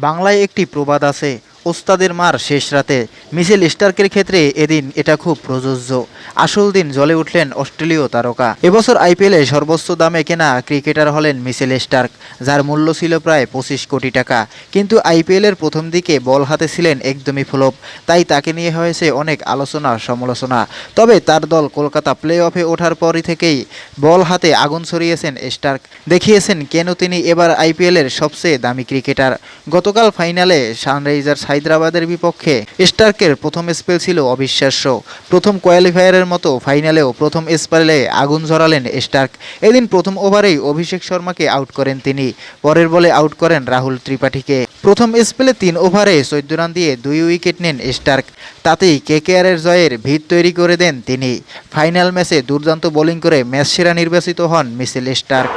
বাংলায় একটি প্রবাদ আছে ওস্তাদের মার শেষ রাতে মিশেল স্টার্কের ক্ষেত্রে এদিন এটা খুব প্রযোজ্য। আসল দিন জ্বলে উঠলেন অস্ট্রেলীয় তারকা। এবছর আইপিএলে সর্বোচ্চ দামে কেনা ক্রিকেটার হলেন মিশেল স্টার্ক, যার মূল্য ছিল প্রায় পঁচিশ কোটি টাকা। কিন্তু আইপিএলের প্রথম দিকে বল হাতে ছিলেন একদমই ফ্লপ, তাই তাকে নিয়ে হয়েছে অনেক আলোচনা, সমালোচনা। তবে তার দল কলকাতা প্লে অফে ওঠার পরই থেকেই বল হাতে আগুন ছড়িয়েছেন স্টার্ক। দেখিয়েছেন কেন তিনি এবার আইপিএলের সবচেয়ে দামি ক্রিকেটার। গতকাল ফাইনালে সানরাইজার্স হায়দ্রাবাদের বিপক্ষে। স্টার্কের প্রথম স্পেল ছিল অবিশ্বাস্য। প্রথম কোয়ালিফায়ারের মতো ফাইনালেও প্রথম স্পেলে আগুন ঝরালেন স্টার্ক। এদিন প্রথম ওভারেই অভিষেক শর্মাকে আউট করেন তিনি। পরের বলে আউট করেন রাহুল ত্রিপাঠীকে। প্রথম স্পেলে তিন ওভারে চোদ্দ রান দিয়ে দুই উইকেট নেন স্টার্ক। তাতেই কেকেআরের জয়ের ভিত তৈরি করে দেন তিনি। ফাইনাল ম্যাচে দুর্দান্ত বোলিং করে ম্যাচ সেরা নির্বাচিত হন মিসেল স্টার্ক।